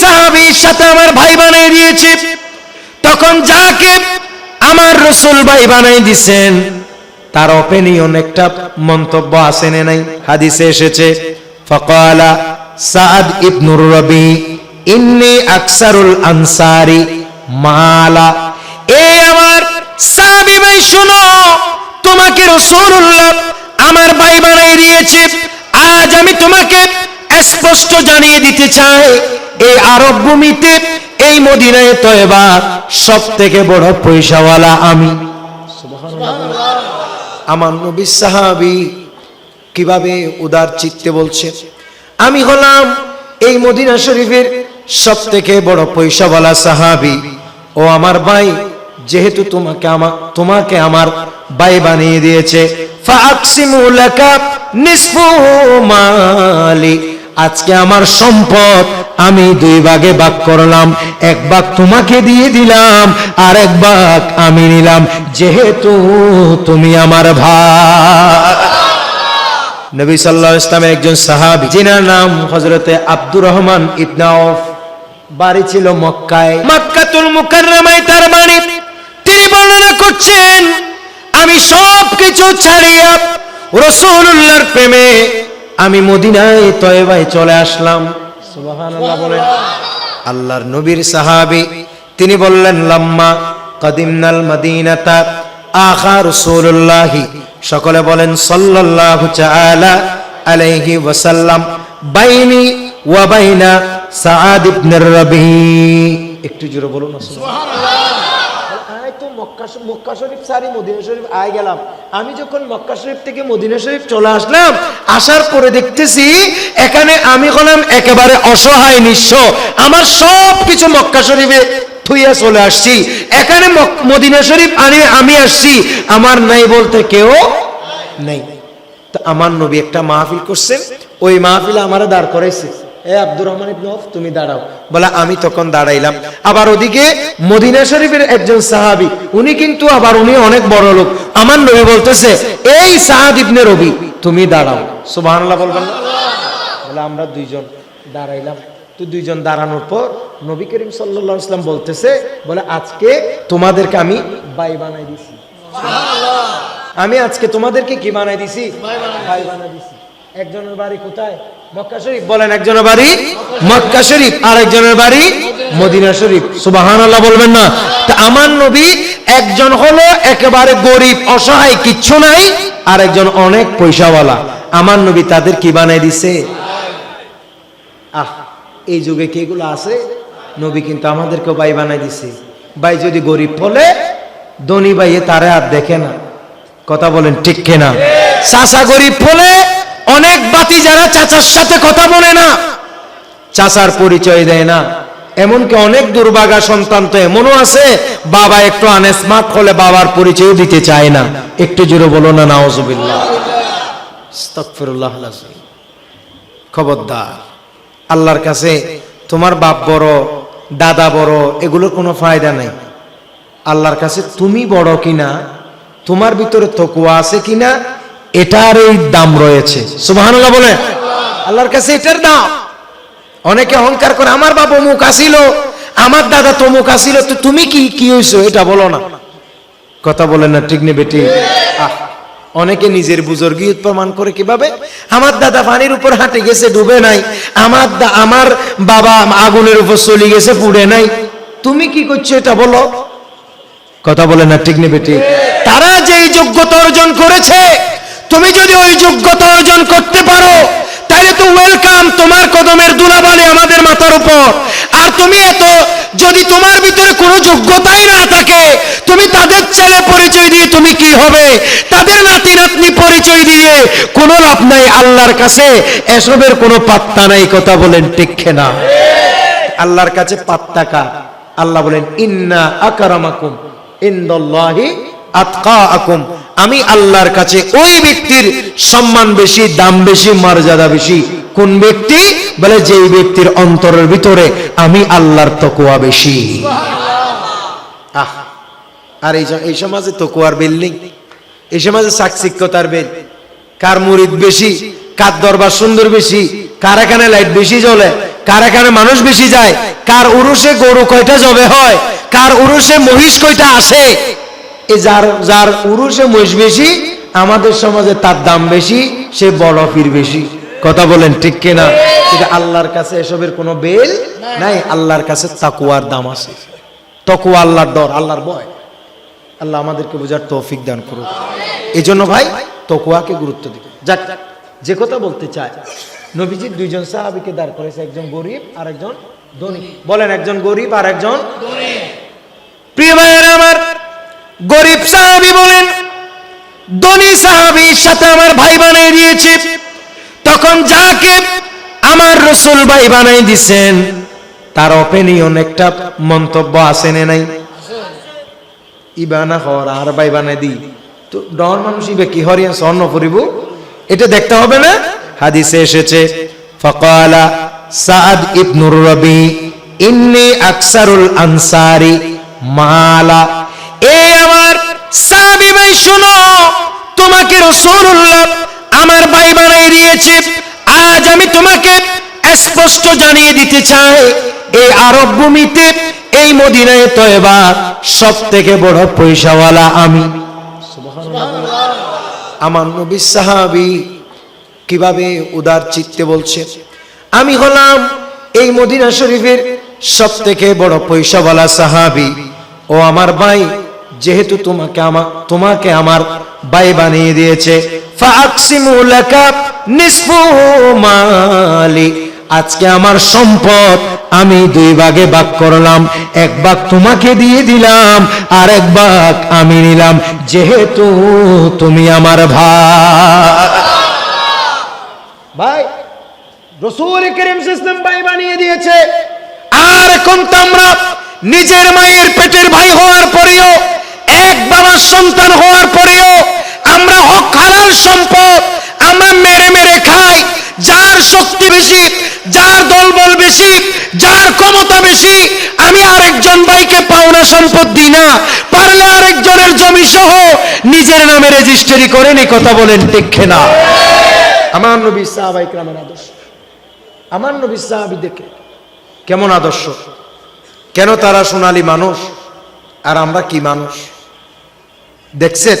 সাহাবীর সাথে আমার ভাই বানিয়ে দিয়েছে। তখন যাকে আমার রসুল ভাই বানাই দিছেন, তার অপিনিয়ন একটা মন্তব্য আছে নাই? হাদিসে এসেছে, ফকালা সাদ ইবনুর রবি, ইন্নি আকসারুল আনসারি মালা। এ আমার সাহাবী ভাই, শুনো, তোমাকে রসুল্লাহ আমার ভাই বানাই দিয়েছে। আজ আমি তোমাকে স্পষ্ট জানিয়ে দিতে চাই। এই আরব ভূমিতে এই মদিনায় তয়বা সব থেকে বড় পয়সাওয়ালা আমি। আমার নবী সাহাবি কীভাবে উদার চিত্তে বলছে আমি হলাম এই মদিনা শরীফের সব থেকে বড় পয়সাওয়ালা সাহাবি। ও আমার ভাই যেহেতু তোমাকে আমার তোমাকে আমার ভাই বানিয়ে দিয়েছে ফাকসিমু লাকা নিসফু মালি। আজকে আমার সম্পদ, আমি দুই ভাগে ভাগ করলাম। এক ভাগ তোমাকে দিয়ে দিলাম, আর এক ভাগ আমি নিলাম। যেহেতু তুমি আমার ভাই। নবী সাল্লাহ ইসলামের একজন সাহাবি, যিনার নাম হজরতে আব্দুর রহমান ইবনাউফ বাড়ি ছিল মক্কায়। মক্কাতুল মুকাররমায় তার বাড়ি। তিনি বর্ণনা করছেন, আমি সব কিছু ছাড়িয়া রসুল্লাহর প্রেমে আমি মদিনায় তয়বায় চলে আসলাম। বলেন। আল্লাহর নবীর সাহাবি, তিনি বললেন, লাম্মা কদিমনাল মদিনাতা আখা রসুল্লাহি সকলে বলেন, সাল্লাল্লাহু তাআলা আলাইহি ওয়াসাল্লাম, বাইনি ওয়া বাইনা সাআদ ইবনে রবি। একটু জোরে বলুন না আয় তো মক্কা মক্কা শরীফ সারি মদিনা শরীফ আয় গেলাম। আমি যখন মক্কা শরীফ থেকে মদিনা শরীফ চলে আসলাম, আসার পরে দেখতেছি এখানে আমি হলাম একেবারে অসহায়, নিঃস্ব। আমার সব কিছু মক্কা শরীফে থুইয়া চলে আসছি। এখানে মদিনা শরীফ আনি আমি আসছি। আমার নাই বলতে কেউ নেই। তো আমার নবী একটা মাহফিল করছেন, ওই মাহফিলে আমারা দাঁড় করাইছে। এ আব্দুর রহমান ইবনে আউফ তুমি দাঁড়াও। বলে, আমি তখন দাঁড়াইলাম। আবার ওদিকে মদিনা শরীফের একজন সাহাবী, উনি কিন্তু আবার উনি অনেক বড় লোক। আমার নবী বলতেছে, এই সাহাদ ইবনে রবি, তুমি দাঁড়াও। সুবহানাল্লাহ বলবেন বলে, আমরা দুইজন দাঁড়াইলাম। তো দুইজন দাঁড়ানোর পর নবী করিম সাল্লাল্লাহু আলাইহি সাল্লাম বলতেছে, বলে, আজকে তোমাদেরকে আমি বাই বানাই দিছি। আমি আজকে তোমাদেরকে কি বানাই দিছি? ভাই বানাই দিছি। একজনের বাড়ি কোথায়? মক্কা শরীফ বলেন একজনের বাড়ি মক্কা শরীফ বাড়ি মদিনা শরীফ। সুবহানাল্লাহ বলবেন না। তা আমার নবী একজন হলো একেবারে গরিব, অসহায়, কিচ্ছু নাই অনেক পয়সাওয়ালা। আমার নবী তাদের কি বানাই দিছে? আহ, এই যুগে কি এগুলো আছে? নবী কিন্তু আমাদেরকে ভাই বানাই দিছে। ভাই যদি গরিব বলে, ধনী ভাইয়ে তারে আর দেখে না। কথা বলেন ঠিক কেনা? চাচা গরিব বলে অনেক বাতি যারা চাচার সাথে কথা বলে না, চাচার পরিচয় দেয় না। এমনকি অনেক দুর্ভাগা সন্তান তো এমনও আছে, বাবা একটু আনস্মার্ট হলে বাবার পরিচয় দিতে চায় না। একটু জোরে বলো না খবরদার, আল্লাহর কাছে তোমার বাপ বড়, দাদা বড়, এগুলোর কোনো ফায়দা নাই। আল্লাহর কাছে তুমি বড় কিনা, তোমার ভিতরে তকুয়া আছে কিনা এটার এই দাম রয়েছে। সুবহানাল্লাহ বলে আল্লাহর কাছে এটার দাম। অনেকে অহংকার করে আমার বাবা মুখ আসিল আমার দাদা তমুক আসিল তো তুমি কি কি হইছো? এটা বলো না। কথা বলেন না ঠিক ঠিক আহ, অনেকে নিজের বুজুর্গি প্রমাণ করে কীভাবে? আমার দাদা পানির উপর হাঁটে গেছে ডুবে নাই। আমার আমার বাবা আগুনের উপর চলে গেছে পুড়ে নাই। তুমি কি করছ এটা বলো? কথা বলে না ঠিক নেবে ঠিক তারা যে যোগ্যতা অর্জন করেছে তুমি যদি ওই যোগ্যতা অর্জন করতে পারো তাহলে তো ওয়েলকাম তোমার কদমের দুলাবালি আমাদের মাথার উপর। আর তুমি এত, যদি তোমার ভিতরে কোনো যোগ্যতাই না থাকে, তুমি তাদের ছেলে পরিচয় দিয়ে তুমি কি হবে? তাদের নাতি নাতনি পরিচয় দিয়ে কোনো লাভ নাই, আল্লাহর কাছে এসবের কোনো পাত্তা নাই, কথা বলেন ঠিক না আল্লাহর কাছে পাত্তা কার? আল্লাহ বলেন, ইন্না আকরামাকুম, ইনদাল্লাহি আতকাআকুম। আমি আল্লাহর কাছে ওই ব্যক্তির সম্মান বেশি দাম বেশি মর্যাদা বেশি। কোন ব্যক্তি? বলে যেই ব্যক্তির অন্তরের ভিতরে আমি আল্লাহর তকওয়া বেশি। আহ আর এই এই সমাজে তকুয়ার বিল্ডিং এই সমাজে চাকচিক্যতার বেল। কার মুরিদ বেশি কার দরবার সুন্দর বেশি কার এখানে লাইট বেশি জ্বলে কার এখানে মানুষ বেশি যায় কার উরুষে গরু কয়টা জবে হয় কার উরুষে মহিষ কয়টা আসে এই যার যার উরুষে মহিষ বেশি আমাদের সমাজে তার দাম বেশি সে বড় পীর বেশি। কথা বলেন ঠিক কিনা? কিন্তু আল্লাহর কাছে এসবের কোনো বেল নাই আল্লাহর কাছে তাকুয়ার দাম আছে। তকুয়া আল্লাহর ডর আল্লাহর ভয়। আল্লাহ আমাদেরকে বোঝার তৌফিক দান করুক। এই জন্য ভাই তকুয়াকে গুরুত্ব দিবে যাক যে কথা বলতে চায় নবীজি দুইজন সাহাবিকে দাঁড় করেছে একজন গরিব আর একজন ধনী। বলেন একজন গরিব আর একজন প্রিয় ভাইয়েরা আমার গরিব সাহাবি বলেন, ধনী সাহাবির সাথে আমার ভাই বানাই দিয়েছে। তখন যাকে আমার রসুল ভাই বানাই দিছেন, তার অপিনিয়ন একটা মন্তব্য আছে না নাই? ইবানা হর আর ভাই বানাই দি। তো ডর মানুষ ইবে কি হরিয়া স্বর্ণ পরিব? এটা দেখতে হবে না? হাদিসে এসেছে, ফকালা সাদ ইবনুর রবি, ইন্নি আকসারুল আনসারি মালা এ আমার সাহাবী ভাই, শুনো, তোমাকে রাসূলুল্লাহ আমার ভাই বানাই দিয়েছে। আজ আমি তোমাকে স্পষ্ট জানিয়ে দিতে চাই, এই আরব ভূমিতে, এই মদিনায় তয়বা সব থেকে বড় পয়সাওয়ালা আমি। আমার নবী সাহাবি কীভাবে উদার চিত্তে বলছে, আমি হলাম এই মদিনা শরীফের সব থেকে বড় পয়সাওয়ালা সাহাবি। ও আমার ভাই যেহেতু তোমাকে আমার তোমাকে আমার ভাই বানিয়ে দিয়েছে। আজকে আমার সম্পদ আমি দুই ভাগে ভাগ করলাম। এক ভাগ তোমাকে দিয়ে দিলাম আর এক ভাগ আমি নিলাম। যেহেতু তুমি আমার ভাই। ভাই রসুল করিম সিস্টেম ভাই বানিয়ে দিয়েছে। আর এখন তো আমরা নিজের মায়ের পেটের ভাই হওয়ার পরেও এক সন্তান হওয়ার পরেও আমরা হক, হালাল সম্পদ আমরা মেরে মেরে খাই। যার শক্তি বেশি, যার দলবল বেশি, যার ক্ষমতা বেশি, আমি আরেকজন ভাইকে পাওনা সম্পদ দিই না। পারলে আরেকজনের জমি সহ নিজের নামে রেজিস্ট্রি করেন এই কথা বলেন দেখে না আমার নবী সাহাবাই গ্রামের আদর্শ। আমার নবী সাহাবি দেখে কেমন আদর্শ? কেন তারা সোনালী মানুষ? আর আমরা কি মানুষ? দেখছে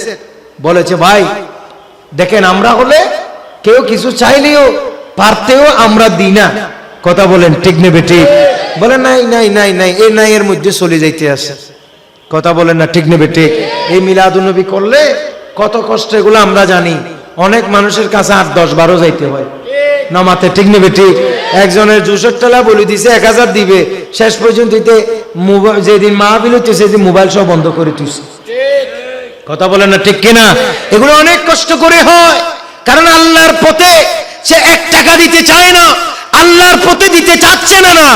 বলেছে, ভাই, দেখেন, আমরা হলে কেউ কিছু চাইলেও পারতেও আমরা দিই না। কথা বলেন, ঠিক নেবে ঠিক বলে, নাই নাই নাই নাই, এই নাই এর মধ্যে চলে যাইতে আছে। কথা বলেন না, ঠিক নেবে ঠিক এই মিলাদুনবী করলে কত কষ্ট এগুলো আমরা জানি। অনেক মানুষের কাছে আট, দশ, বারো যাইতে হয়। নামাতে ঠিক নেবে ঠিক একজনের দুশোর টালা বলে দিছে, এক হাজার দিবে। শেষ পর্যন্ত যেদিন মাহবিল হচ্ছে সেদিন মোবাইল সব বন্ধ করে তুলছে কথা বলেন না, ঠিক কিনা? এগুলো অনেক কষ্ট করে হয়। কারণ আল্লাহর পথে সে এক টাকা দিতে চায় না, আল্লাহর পথে দিতে চাচ্ছে না না।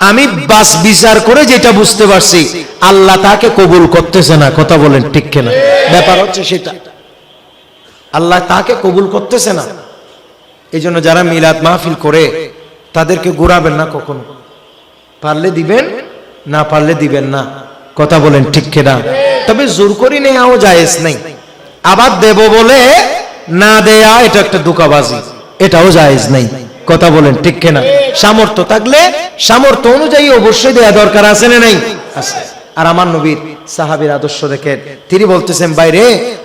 আমি বাস বিচার করে যেটা বুঝতে পারছি, আল্লাহ তাকে কবুল করতেছে না, কথা বলেন, ঠিক কিনা? ব্যাপার হচ্ছে সেটা। আল্লাহ তাকে কবুল করতেছে না। এই জন্য যারা মিলাদ মাহফিল করে, তাদেরকে ঘুরাবেন না কখনো। পারলে দিবেন, না পারলে দিবেন না। কথা বলেন ঠিক কিনা? তবে জোর করে নেওয়াও জায়েজ নেই। আবার দেব বলে, না দেয়া, এটা একটা দুকাবাজি। এটাও জায়েজ নেই। কথা বলেন ঠিক কিনা? সামর্থ্য থাকলে, সামর্থ্য অনুযায়ী অবশ্যই দেয়া দরকার আছে না নাই? আছে। আর আমার নবীর সাহাবীর আদর্শ দেখেন তিনি বলতেছেন, বাইরে,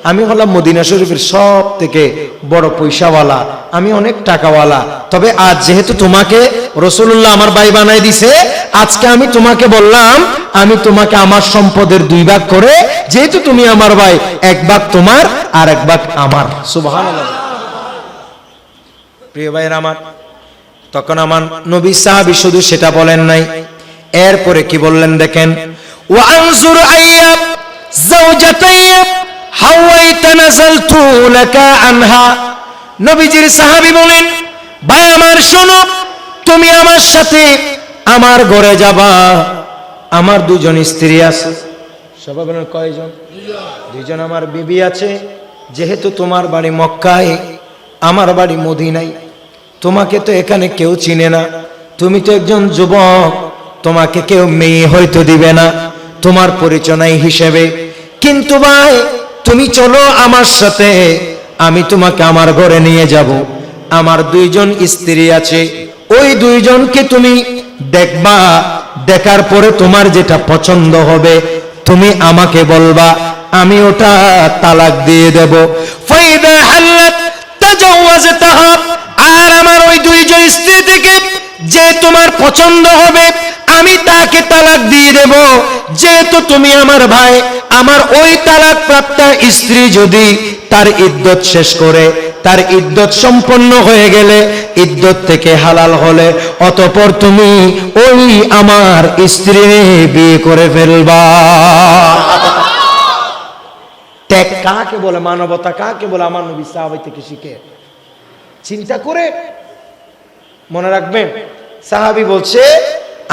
আমি হলাম মদিনা শরীফের সব থেকে বড় পয়সাওয়ালা, আমি অনেক টাকাওয়ালা, তবে আজ যেহেতু তোমাকে রসুল্লাহ আমার ভাই বানাই দিছে, আজকে আমি তোমাকে বললাম, আমি তোমাকে আমার সম্পদের দুই ভাগ করে, যেহেতু তুমি আমার ভাই, এক ভাগ তোমার আর এক ভাগ আমার। সুবহানাল্লাহ। প্রিয় ভাইয়ের আমার, তখন আমার নবী সাহাবী শুধু সেটা বলেন নাই, এরপরে কি বললেন দেখেন وانظر اياب زوجتي حويت نزلت لك عنها নবীজির সাহাবী বলেন ভাই আমার শোনো তুমি আমার সাথে আমার ঘরে যাবা আমার দুজন স্ত্রী আছে সবাই বলেন কয়জন দুইজন আমার বিবি আছে যেহেতু তোমার বাড়ি মক্কায় আমার বাড়ি মদিনায় তোমাকে তো এখানে কেউ চিনে না তুমি তো একজন যুবক তোমাকে কেউ মেয়ে হয়তো দিবে না, তোমার পরিচয় হিসেবে। কিন্তু ভাই, তুমি চলো আমার সাথে, আমি তোমাকে আমার ঘরে নিয়ে যাব। আমার দুইজন স্ত্রী আছে, ওই দুইজনকে তুমি দেখবা, দেখার পরে তোমার যেটা পছন্দ হবে, তুমি আমাকে বলবা, আমি ওটা তালাক দিয়ে দেব। আর আমার ওই দুইজন স্ত্রী থেকে যে তোমার পছন্দ হবে আমি তাকে তালাক দিয়ে দেব। যেহেতু তুমি আমার ভাই, আমার ওই তালাক প্রাপ্ত স্ত্রী যদি তার ইদ্যত শেষ করে, তার ইদ্যত সম্পন্ন হয়ে গেলে, ইদ্যত থেকে হালাল হলে, অতপর তুমি ওই আমার স্ত্রী বিয়ে করে ফেলবা। ত্যাগ কাকে বলে? মানবতা কাকে বলে? আমার নবী সাহাবাই থেকে শিখে। চিন্তা করে মনে রাখবেন, সাহাবি বলছে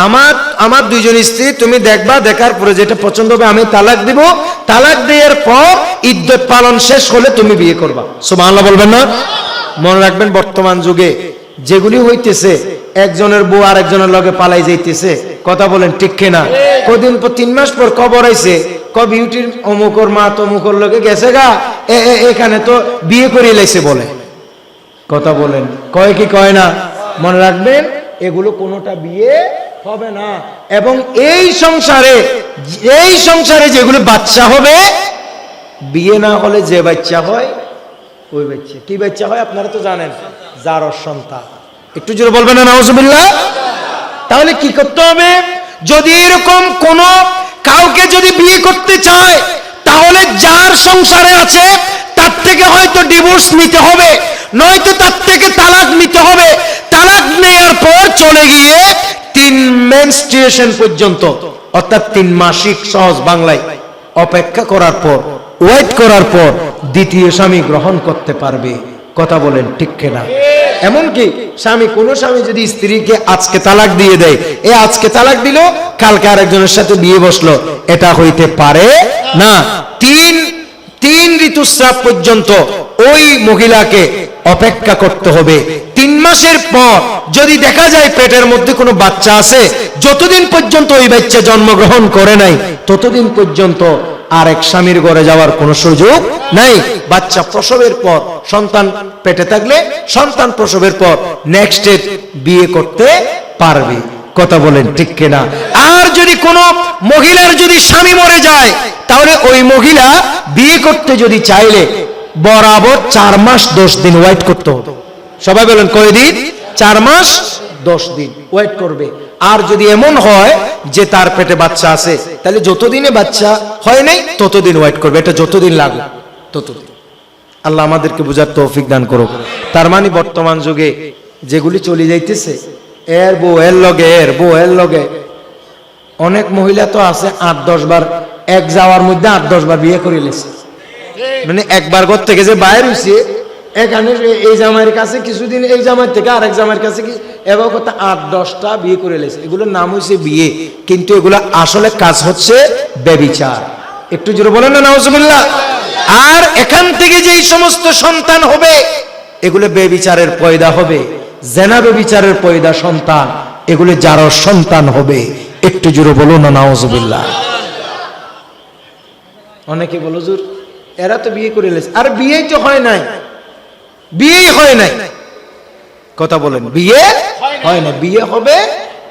আমার আমার দুইজন স্ত্রী, তুমি দেখবা, দেখার পরে যেটা পছন্দ হবে, আমি তালাক দিব। তালাক দেওয়ার পর ইদ্যত পালন শেষ হলে তুমি বিয়ে করবা। সুবহানাল্লাহ বলবেন না? মনে রাখবেন, বর্তমান যুগে যেগুলি হইতেছে, একজনের বউ আর একজনের লগে পালাই যাইতেছে। কথা বলেন ঠিক কিনা? কদিন পর, তিন মাস পর কবর আইছে। ক অমুকর মা তমুকর লগে গেছে গা। এখানে তো বিয়ে করে লাইছে বলে। কথা বলেন। কয় কি কয় না? মনে রাখবেন, এগুলো কোনোটা বিয়ে হবে না। এবং এই সংসারে এই সংসারে যেগুলো বাচ্চা হবে, বিয়ে না হলে যে বাচ্চা হয়, ওই বাচ্চা। কি বাচ্চা হয় আপনারা তো জানেন, যার একটু জোরে বলবেন তাহলে কি করতে হবে? যদি এরকম কোন কাউকে যদি বিয়ে করতে চায়, তাহলে যার সংসারে আছে, তার থেকে হয়তো ডিভোর্স নিতে হবে, নয়তো তার থেকে তালাক নিতে হবে। তালাক নেওয়ার পর চলে গিয়ে মেনস্ট্রিয়েশন পর্যন্ত, অর্থাৎ তিন মাসিক সহজ বাংলায় অপেক্ষা করার পর, ওয়েট করার পর দ্বিতীয় স্বামী গ্রহণ করতে পারবে। কথা বলেন ঠিক কিনা? এমনকি স্বামী, কোন স্বামী যদি স্ত্রীকে আজকে তালাক দিয়ে দেয়, এ আজকে তালাক দিল, কালকে আরেকজনের সাথে বিয়ে বসল, এটা হইতে পারে না। তিন তিন ঋতুস্রাব পর্যন্ত ওই মহিলাকে অপেক্ষা করতে হবে। তিন মাসের পর যদি দেখা যায় পেটের মধ্যে কোনো বাচ্চা আছে, যতদিন পর্যন্ত ওই বাচ্চা জন্মগ্রহণ করে নাই, ততদিন পর্যন্ত আরেক স্বামীর ঘরে যাওয়ার কোনো সুযোগ নাই। বাচ্চা প্রসবের পর, সন্তান পেটে থাকলে সন্তান প্রসবের পর নেক্সট বিয়ে করতে পারবে। কথা বলেন ঠিক কিনা? আর যদি কোনো মহিলার যদি স্বামী মরে যায়, তাহলে ওই মহিলা বিয়ে করতে যদি চাইলে বরাবর চার মাস দশ দিন ওয়েট করতে হতো সবাই বলেন কয়দিন চার মাস দশ দিন ওয়েট করবে। আর যদি এমন হয় যে তার পেটে বাচ্চা আছে, তাহলে যতদিনে বাচ্চা হয় নাই, ততদিন ওয়েট করবে। এটা যতদিন লাগুক ততদিন। আল্লাহ আমাদেরকে বুঝার তৌফিক দান করুক। তার মানে বর্তমান যুগে যেগুলি চলে যাইতেছে, এর বউ, এর লগে, এর বউ, এর লগে, অনেক মহিলা তো আছে আট, দশ বার, এক যাওয়ার মধ্যে আট, দশ বার বিয়ে করে লেছে। মানে একবার ঘর থেকে যে বাইর হইছে, এখানে এই জামাইয়ের কাছে কিছুদিন এই জামাই থেকে আরেক জামাইয়ের কাছে কি এবার কথা আট, দশটা বিয়ে করে লেছে। এগুলোর নাম হয়েছে বিয়ে, কিন্তু এগুলো আসলে কাজ হচ্ছে বেবিচার একটু জোরে বলেন না, নাউজুবিল্লাহ। আর এখান থেকে যেই সমস্ত সন্তান হবে, এগুলো বেবিচারের পয়দা হবে। জেনা বেবিচারের পয়দা সন্তান, এগুলো যার সন্তান হবে। একটু জোরে বলুন না, নাউজুবিল্লাহ। অনেকে বলো জোর এরা তো বিয়ে করে লেছে। আর বিয়েই তো হয় নাই। বিয়েই হয় নাই। কথা বলেন, বিয়ে হয় না বিয়ে হবে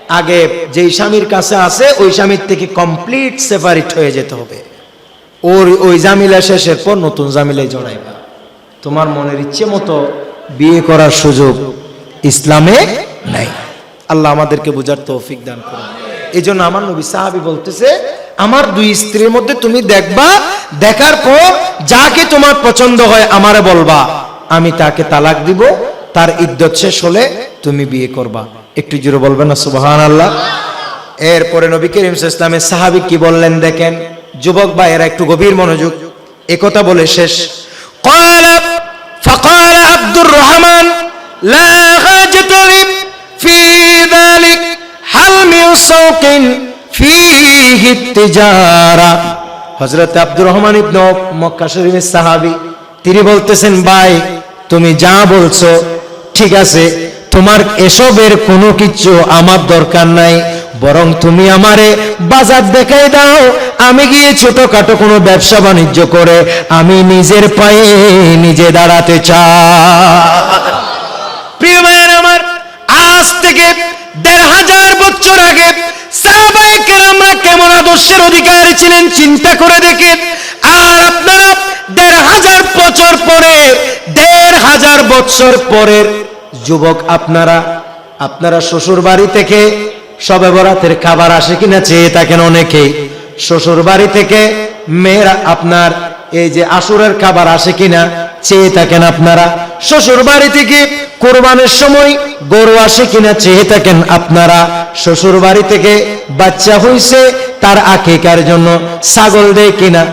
আগে যেই স্বামীর কাছে আছে, ওই স্বামীর থেকে কমপ্লিট সেপারেট হয়ে যেতে হবে। ওর ওই জামিলা শেষের পর নতুন জামিলায় জড়াইবা। তোমার মনের ইচ্ছে মতো বিয়ে করার সুযোগ ইসলামে নাই। আল্লাহ আমাদেরকে বুঝার তৌফিক দান করুন। এই জন্য আমার নবী সাহাবি বলতেছে আমার দুই স্ত্রীর মধ্যে তুমি দেখবা, দেখার পর যাকে তোমার পছন্দ হয় আমারে বলবা, আমি তাকে তালাক দিব, তার ইদ্যত শেষ হলে তুমি বিয়ে করবা। একটু জুড়ে বলবে না সুবাহান আল্লাহ এরপরে নবী করিম ইসলামের সাহাবি কি বললেন দেখেন? যুবক বা এরা একটু গভীর মনোযোগ। একথা বলে শেষ। আব্দুর রহমান, লা ফি দালিক হজরত আব্দুর রহমান ইবন মক্কা শরীফের সাহাবি, তিনি বলতেছেন, ভাই, তুমি যা বলছো, ঠিক আছে, তোমার এসবের কোনো কিছু আমার দরকার নাই, বরং তুমি আমারে বাজার দেখাই দাও। আমি গিয়ে ছোটখাটো কোনো ব্যবসা বাণিজ্য করে আমি নিজের পায়ে নিজে দাঁড়াতে চাই। ভারতবর্ষের অধিকারী ছিলেন, চিন্তা করে দেখে আর আপনারা দেড় হাজার বছর পরে, দেড় হাজার বছর পরের যুবক আপনারা আপনারা শ্বশুর বাড়ি থেকে সবে বরাতের খাবার আসে কিনা চেয়ে থাকেন অনেকেই। শ্বশুর বাড়ি থেকে মেয়েরা আপনার এই যে আসুরের খাবার আসে কিনা চেয়ে থাকেন আপনারা। শ্বশুর বাড়ি থেকে কোরবানের সময় গরু আসে কিনা চেয়ে থাকেন আপনারা। শ্বশুর বাড়ি থেকে বাচ্চা হইছে তার আকিকার জন্য ছাগল দেয় কিনা?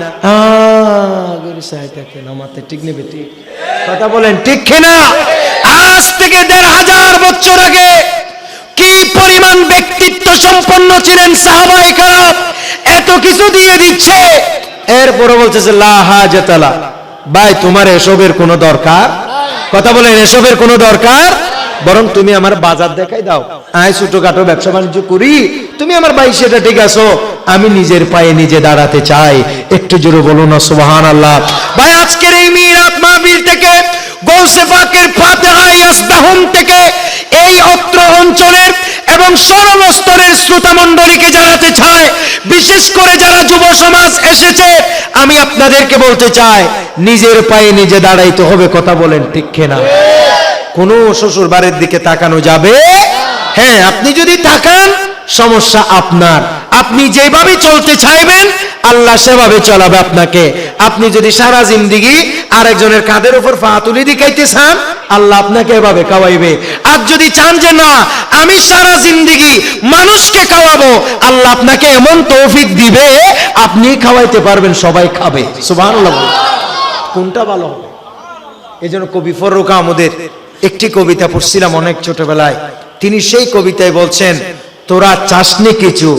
কথা বলেন ঠিক কিনা? আজ থেকে দেড় হাজার বছর আগে কি পরিমাণ ব্যক্তিত্ব সম্পন্ন ছিলেন সাহাবাই খারাপ এত কিছু দিয়ে দিচ্ছে। এরপরে বলতেছে লাহাজাতালা ভাই, তোমার এসবের কোনো দরকার? কথা বলেন, এসবের কোনো দরকার? বরং তুমি আমার বাজার দেখাই দাও। আয়, ছোটখাটো ব্যবসা বাণিজ্য করি। তুমি আমার ভাই, সেটা ঠিক আছো? আমি নিজের পায়ে নিজে দাঁড়াতে চাই। একটু জোরে বলুন না সুবহান আল্লাহ ভাই, আজকের এই মিরাত মাহফিল থেকে গৌসে পাকের ফাতেহা ইয়াসদাহুম থেকে এই অত্র অঞ্চলের এবং সরল স্তরের শ্রোতা মণ্ডলীকে জানাতে চায় বিশেষ করে যারা যুব সমাজ এসেছে, আমি আপনাদেরকে বলতে চাই, নিজের পায়ে নিজে দাঁড়াইতে হবে কথা বলেন ঠিক না কোন শ্বশুর বাড়ির দিকে তাকানো যাবে? হ্যাঁ আপনি যদি তাকান, সমস্যা আপনার। আপনি যেভাবে চলতে চাইবেন, আল্লাহ সেভাবে চলাবে আপনাকে। আপনি যদি সারা জিন্দিগি আরেকজনের কাঁধের উপর পা তুলে দিকাইতে চান, আল্লাহ আপনাকে এভাবে খাওয়াইবে। আর যদি চান যে না, আমি সারা জিন্দিগি মানুষকে খাওয়াবো, আল্লাহ আপনাকে এমন তৌফিক দিবে, আপনি খাওয়াইতে পারবেন, সবাই খাবে। সুবহানাল্লাহ কোনটা ভালো হবে? এই জন্য কবি ফররুক আমাদের একটি কবিতা পড়ছিলাম অনেক ছোটবেলায়। তিনি সেই কবিতায় বলছেন, তোরা চাসনি কিছু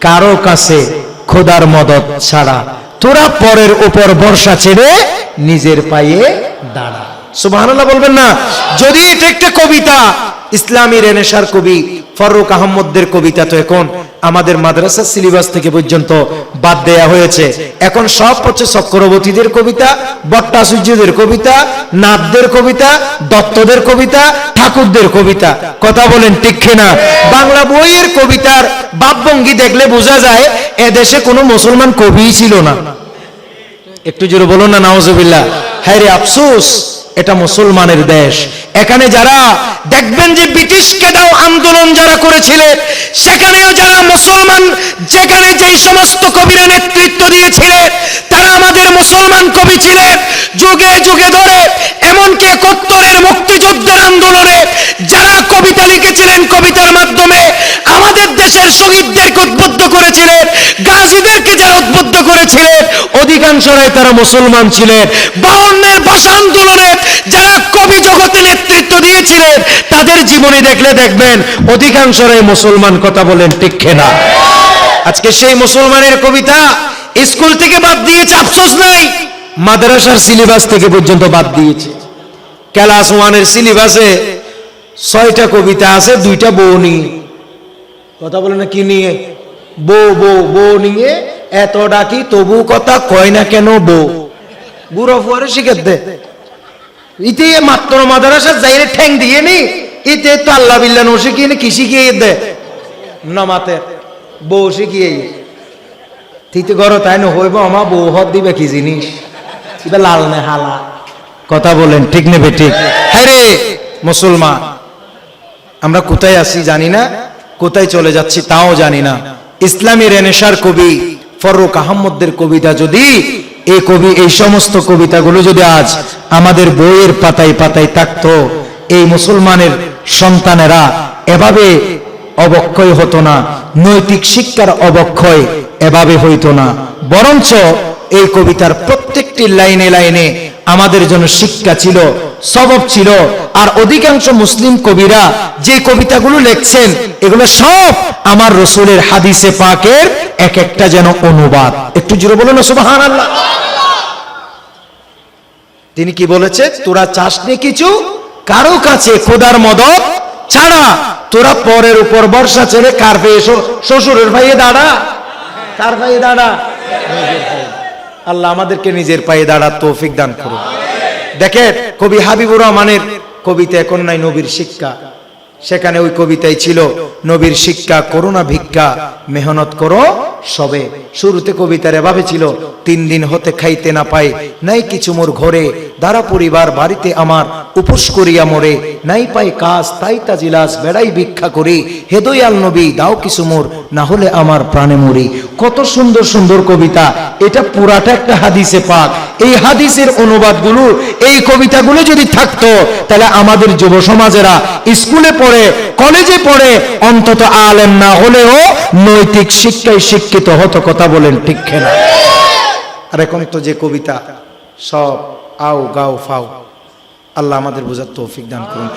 কারও কাছে খোদার মদত ছাড়া তোরা পরের উপর বর্ষা ছেড়ে নিজের পায়ে দাঁড়া। সুবহানাল্লাহ বলবেন না। যদি এটা একটা কবিতা ইসলামী রেনেসার কবি ফররুক আহমদদের কবিতা তো এখন আমাদের মাদ্রাসা সিলেবাস থেকে পর্যন্ত বাদ দেয়া হয়েছে। এখন সব হচ্ছে চক্রবর্তীদের কবিতা ভট্টাচার্যদের কবিতা নাথদের কবিতা, দত্তদের কবিতা, ঠাকুরদের কবিতা। কথা বলেন ঠিক না বাংলা বইয়ের কবিতার ভাবভঙ্গি দেখলে বোঝা যায়, এদেশে কোনো মুসলমান কবিই ছিল না। একটু জোরে বলুন না নওয়াজবিল্লাহ হ্যাঁ রে আফসোস। এটা মুসলমানের দেশ। এখানে যারা, দেখবেন যে ব্রিটিশকে দাও আন্দোলন যারা করেছিলেন সেখানেও যারা মুসলমান, যেখানে যেই সমস্ত কবিরা নেতৃত্ব দিয়েছিলেন তারা আমাদের মুসলমান কবি ছিলেন। যুগে যুগে ধরে এমনকি একাত্তরের মুক্তিযুদ্ধের আন্দোলনে যারা কবিতা লিখেছিলেন কবিতার মাধ্যমে, আমাদের দেশের শহীদদেরকে উদ্বুদ্ধ করেছিলেন, গাজীদেরকে যারা উদ্বুদ্ধ করেছিলেন, অধিকাংশরাই তারা মুসলমান ছিলেন। বাউন্নের ভাষা আন্দোলনে যারা কবি জগতে নেতৃত্ব দিয়েছিলেন, তাদের জীবনী দেখলে দেখবেন, অধিকাংশরাই মুসলমান কথা বলেন ঠিক না আজকে সেই মুসলমানের কবিতা স্কুল থেকে বাদ দিয়েছে, আফসোস নাই, মাদ্রাসার সিলেবাস থেকে পর্যন্ত বাদ দিয়েছে। ক্লাস ওয়ানের সিলেবাসে ছয়টা কবিতা আছে, দুইটা বউ নিয়ে। কথা বলে না কি নিয়ে? বউ বউ বউ নিয়ে এত ডাকি, তবু কথা কয় না কেন বউ? বুড়ো ফুয়ারে শিখে দে। ইতে মাত্র মাদ্রাসা ঠ্যাং দিয়ে নি, ইতে তো আল্লাহ শিখিয়ে কি শিখিয়ে দে? নমাতে, বউ শিখিয়ে তাই না হইব বউ হত দিবে কি জিনিস? লাল নে হালা। কথা বলেন, ঠিক নেবে ঠিক হ্যাঁ মুসলমান। আমরা কোথায় আছি জানি না, কোথায় চলে যাচ্ছি তাও জানি না। ইসলামী রেনেসার কবি ফররুক আহমদদের কবিতা যদি এই কবি, এই সমস্ত কবিতাগুলো যদি আজ আমাদের বইয়ের পাতায় পাতায় থাকতো, এই মুসলমানের সন্তানেরা এভাবে অবক্ষয় হতো না, নৈতিক শিক্ষার অবক্ষয় এভাবে হইতো না। বরঞ্চ এই কবিতার প্রত্যেকটি লাইনে লাইনে আমাদের জন্য শিক্ষা ছিল সবব ছিল, আর অধিকাংশ মুসলিম কবিরা যে কবিতাগুলো লিখছেন, এগুলো সব আমার রসুলের হাদিসে পাকের এক একটা যেন অনুবাদ। একটু জুড়ে বলুন না সুবাহান আল্লাহ তিনি কি বলেছে? তোরা চাসনি কিছু? কারও কাছে খোদার মদত ছাড়া। তোরা পরের উপর বর্ষা ছেড়ে কার পেয়ে শ্বশুরের ভাইয়ে দাঁড়া। কার ভাইয়ে দাঁড়া? আল্লাহ আমাদেরকে নিজের পায়ে দাঁড়ার তৌফিক দান করুন। দেখেন, কবি হাবিবুর রহমানের কবিতা এখন নাই নবীর শিক্ষা। সেখানে ওই কবিতায় ছিল, নবীর শিক্ষা করোনা ভিক্ষা, মেহনত করো সবে শুরুতে কবিতার এভাবে ছিল, তিন দিন হতে খাইতে না পাই নাই কিছু মোর ঘরে, দ্বারা পরিবার বাড়িতে আমার উপোস করিয়া মরে, নাই পাই কাজ, তাই তাজিলাস বেড়াই ভিক্ষা করি হেদয়াল নবী, দাও কিছু মোর, না হলে আমার প্রাণে মরি। কত সুন্দর সুন্দর কবিতা, এটা পুরাটা একটা হাদিসে পাক। এই হাদিসের অনুবাদগুলো, এই কবিতাগুলো যদি থাকতো, তাহলে আমাদের যুব সমাজেরা স্কুলে পড়ে, কলেজে পড়ে, অন্তত আলেম না হলেও নৈতিক শিক্ষায় শিক্ষিত হতো কথা বলেন ঠিক খেলা। আর এখন তো যে কবিতা, সব আও গাও ফাও, আল্লাহ আমাদের বোঝার তৌফিক দান করুন।